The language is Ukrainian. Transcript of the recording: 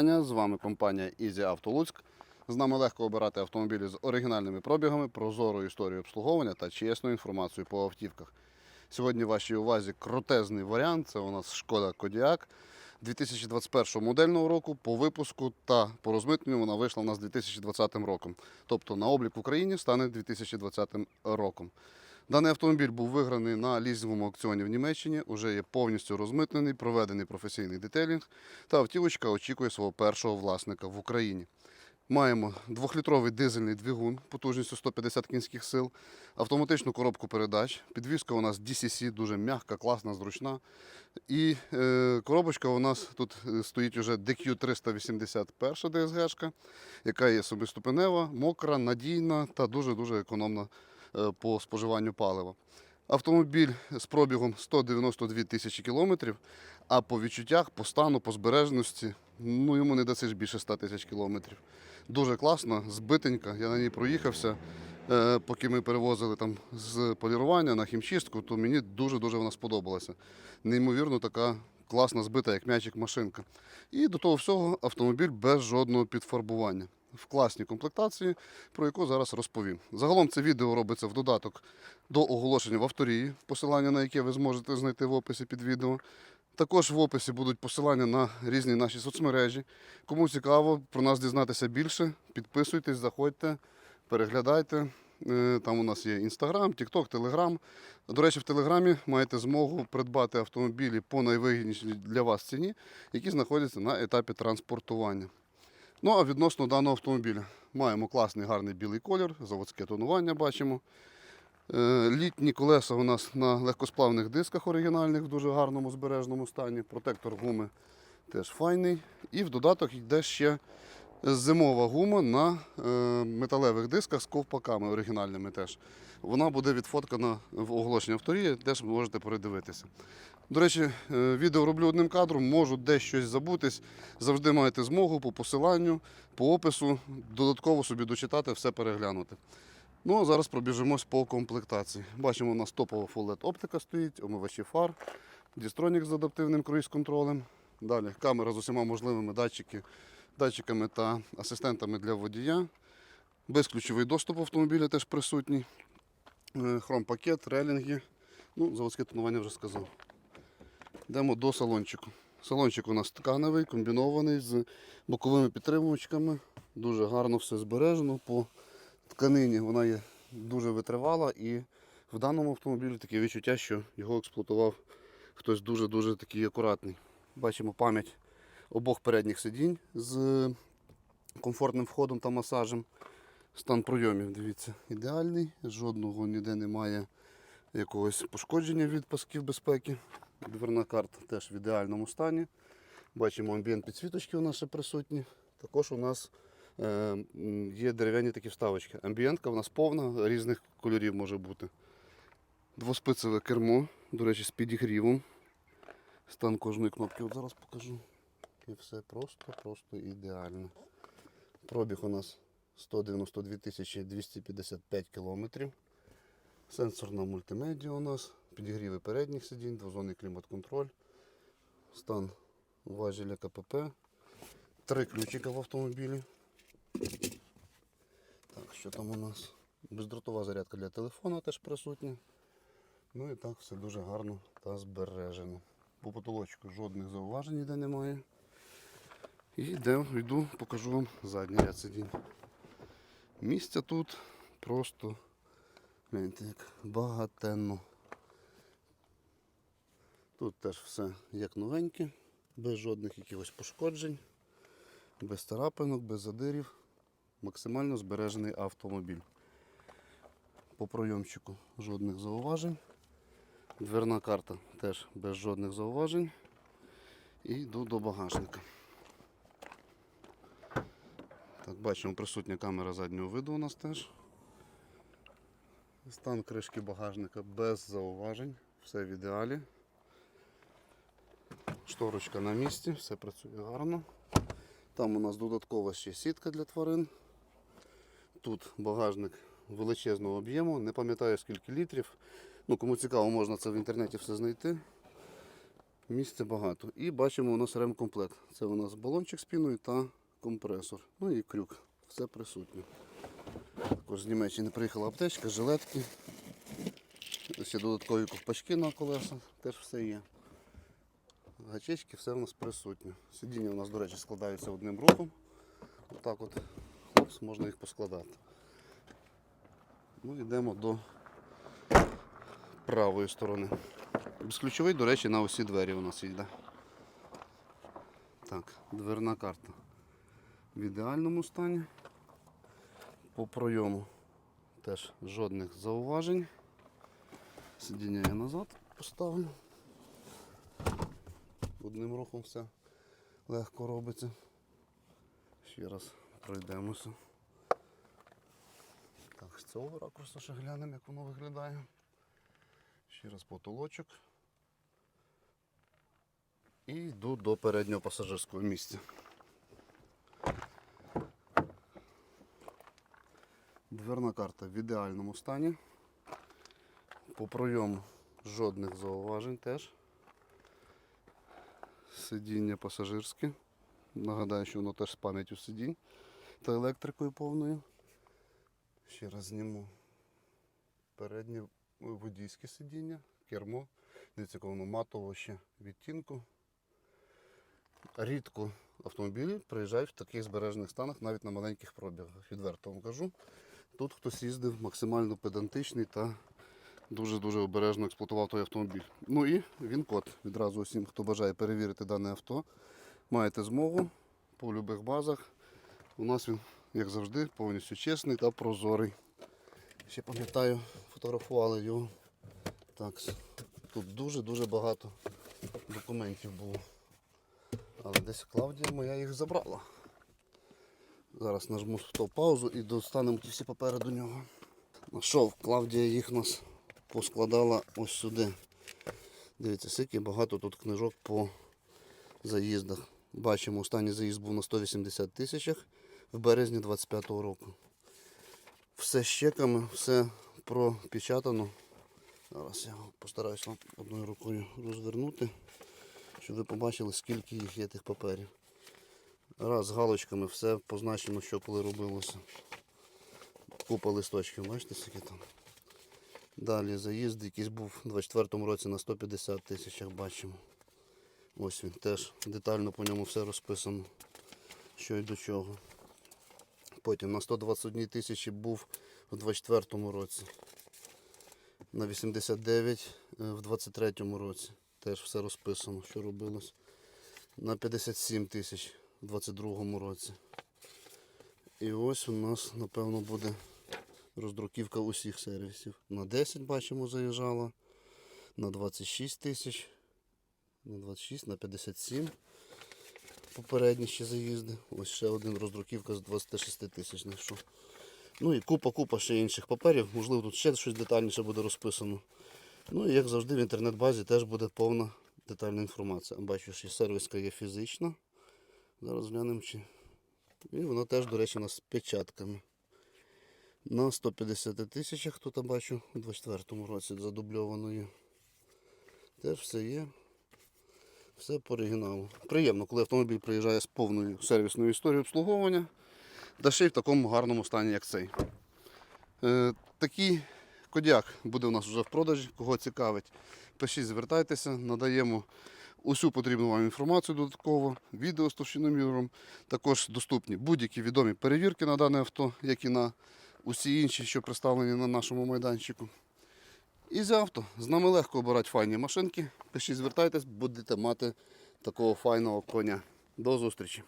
вітання! З вами компанія Easy Auto Луцьк. З нами легко обирати автомобілі з оригінальними пробігами, прозорою історією обслуговування та чесною інформацією по автівках. Сьогодні в вашій увазі крутезний варіант. Це у нас шкода Кодіак 2021 модельного року по випуску та по розмитненню вона вийшла у нас 2020 роком. Тобто на облік в Україні стане 2020 роком. Даний автомобіль був виграний на лізинговому аукціоні в Німеччині, уже є повністю розмитнений, проведений професійний детейлінг, та автівочка очікує свого першого власника в Україні. Маємо двохлітровий дизельний двигун потужністю 150 кінських сил, автоматичну коробку передач. Підвізка у нас DCC, дуже м'яка, класна, зручна. І е, коробочка у нас тут е, стоїть уже DQ381 DSG, яка є собиступенева, мокра, надійна та дуже-дуже економна по споживанню палива. Автомобіль з пробігом 192 тисячі кілометрів, а по відчуттях, по стану, по збережності, ну йому не дасиш більше 100 тисяч кілометрів. Дуже класна, збитенька. Я на ній проїхався. Е, Поки ми перевозили там з полірування на хімчистку, то мені дуже-дуже вона сподобалася. Неймовірно, така класна збита, як м'ячик машинка. І до того всього автомобіль без жодного підфарбування. В класній комплектації, про яку зараз розповім. Загалом це відео робиться в додаток до оголошення в авторії, посилання на яке ви зможете знайти в описі під відео. Також в описі будуть посилання на різні наші соцмережі. Кому цікаво про нас дізнатися більше, підписуйтесь, заходьте, переглядайте. Е, Там у нас є Інстаграм, Тікток, Телеграм. До речі, в Телеграмі маєте змогу придбати автомобілі по найвигіднішій для вас ціні, які знаходяться на етапі транспортування. Ну а відносно даного автомобіля маємо класний гарний білий колір, заводське тонування бачимо. Е, Літні колеса у нас на легкосплавних дисках оригінальних в дуже гарному збережному стані. Протектор гуми теж файний. І в додаток йде ще зимова гума на е, металевих дисках з ковпаками оригінальними теж. Вона буде відфоткана в оголошенні авторії, теж можете передивитися. До речі, е, відео роблю одним кадром, можу десь щось забутись. Завжди маєте змогу по посиланню, по опису, додатково собі дочитати, все переглянути. Ну, а зараз пробіжимось по комплектації. Бачимо, у нас топова Full LED оптика стоїть, омивачі фар, дістронік з адаптивним круїз-контролем. Далі камера з усіма можливими датчики, датчиками та асистентами для водія. Безключовий доступ автомобіля теж присутній. Е, Хром-пакет, релінги. Ну, заводське тонування вже сказав. Йдемо до салончику. Салончик у нас тканевий, комбінований з боковими підтримувачками. Дуже гарно все збережено. По тканині вона є дуже витривала і в даному автомобілі таке відчуття, що його експлуатував хтось дуже-дуже такий акуратний. Бачимо пам'ять обох передніх сидінь з комфортним входом та масажем. Стан пройомів, дивіться, ідеальний, жодного ніде немає якогось пошкодження від пасків безпеки. Дверна карта теж в ідеальному стані. Бачимо амбієнт підсвіточки у нас ще присутні. Також у нас е, є дерев'яні такі вставочки. Амбієнтка у нас повна, різних кольорів може бути. Двоспицеве кермо, до речі, з підігрівом. Стан кожної кнопки от зараз покажу. І все просто-просто ідеально. Пробіг у нас 192 тисячі 255 кілометрів. Сенсорна мультимедіа у нас, підігріви передніх сидінь, двозонний клімат-контроль, стан важеля КПП, три ключика в автомобілі. Так, що там у нас? Бездротова зарядка для телефона теж присутня. Ну і так все дуже гарно та збережено. По потолочку жодних зауважень ніде немає. І йдемо, йду, покажу вам задній ряд сидінь. Місця тут просто гляньте, як багатенно. Тут теж все як новеньке, без жодних якихось пошкоджень, без царапинок, без задирів. Максимально збережений автомобіль. По пройомчику жодних зауважень. Дверна карта теж без жодних зауважень. І йду до багажника. Так, бачимо, присутня камера заднього виду у нас теж. Стан кришки багажника без зауважень, все в ідеалі. Шторочка на місці, все працює гарно. Там у нас додаткова ще сітка для тварин. Тут багажник величезного об'єму, не пам'ятаю скільки літрів. Ну, Кому цікаво, можна це в інтернеті все знайти. Місця багато. І бачимо у нас ремкомплект. Це у нас балончик з піною та компресор. Ну і крюк. Все присутнє. Також з Німеччини приїхала аптечка, жилетки. Ще додаткові ковпачки на колеса, теж все є. Гачечки, все у нас присутнє. Сидіння у нас, до речі, складаються одним рухом. Отак от. Хопс, можна їх поскладати. Ну, йдемо до правої сторони. Безключовий, до речі, на усі двері у нас йде. Так, дверна карта в ідеальному стані. По пройому теж жодних зауважень. Сидіння я назад поставлю. Одним рухом все легко робиться. Ще раз пройдемося. Так, з цього ракурсу ще глянемо, як воно виглядає. Ще раз потолочок. І йду до переднього пасажирського місця. Дверна карта в ідеальному стані. По пройому жодних зауважень теж. Сидіння пасажирське. Нагадаю, що воно теж з пам'яттю сидінь та електрикою повною. Ще раз зніму переднє водійське сидіння, кермо. Дивіться, воно матового ще відтінку. Рідко автомобілі приїжджають в таких збережених станах, навіть на маленьких пробігах. Відверто вам кажу. Тут хтось їздив максимально педантичний та дуже-дуже обережно експлуатував той автомобіль. Ну і він код. Відразу усім, хто бажає перевірити дане авто, маєте змогу по будь-яких базах. У нас він, як завжди, повністю чесний та прозорий. Ще пам'ятаю, фотографували його. Так, тут дуже-дуже багато документів було. Але десь Клавдія моя їх забрала. Зараз нажму стоп паузу і достанемо ті всі папери до нього. Нашов, Клавдія їх нас поскладала ось сюди. Дивіться, скільки багато тут книжок по заїздах. Бачимо, останній заїзд був на 180 тисячах в березні 25-го року. Все з чеками, все пропечатано. Зараз я постараюсь вам одною рукою розвернути, щоб ви побачили, скільки їх є тих паперів. Раз з галочками все позначено, що коли робилося. Купа листочків, бачите, скільки там. Далі заїзд якийсь був у 24-му році на 150 тисячах бачимо. Ось він теж детально по ньому все розписано, що й до чого. Потім на 121 тисячі був у 24-му році. На 89 е, в 23-му році. Теж все розписано, що робилось. На 57 тисяч в 22-му році. І ось у нас, напевно, буде роздруківка усіх сервісів. На 10 бачимо заїжджала, на 26 тисяч, на 26, на 57. Попередні ще заїзди. Ось ще один роздруківка з 26 тисяч знайшов. Ну і купа-купа ще інших паперів. Можливо, тут ще щось детальніше буде розписано. Ну і як завжди в інтернет-базі теж буде повна детальна інформація. Бачу, що сервіска є фізична. Зараз глянемо чи. І вона теж, до речі, у нас з печатками. На 150 тисячах тут я бачу у 24 році задубльованою. Теж все є. Все по оригіналу. Приємно, коли автомобіль приїжджає з повною сервісною історією обслуговування, та ще й в такому гарному стані, як цей. Е, такий кодяк буде у нас вже в продажі. Кого цікавить, пишіть, звертайтеся, надаємо усю потрібну вам інформацію додатково, відео з товщиноміром. Також доступні будь-які відомі перевірки на дане авто, як і на усі інші, що представлені на нашому майданчику. І за авто. З нами легко обирати файні машинки. Пишіть, звертайтесь, будете мати такого файного коня. До зустрічі!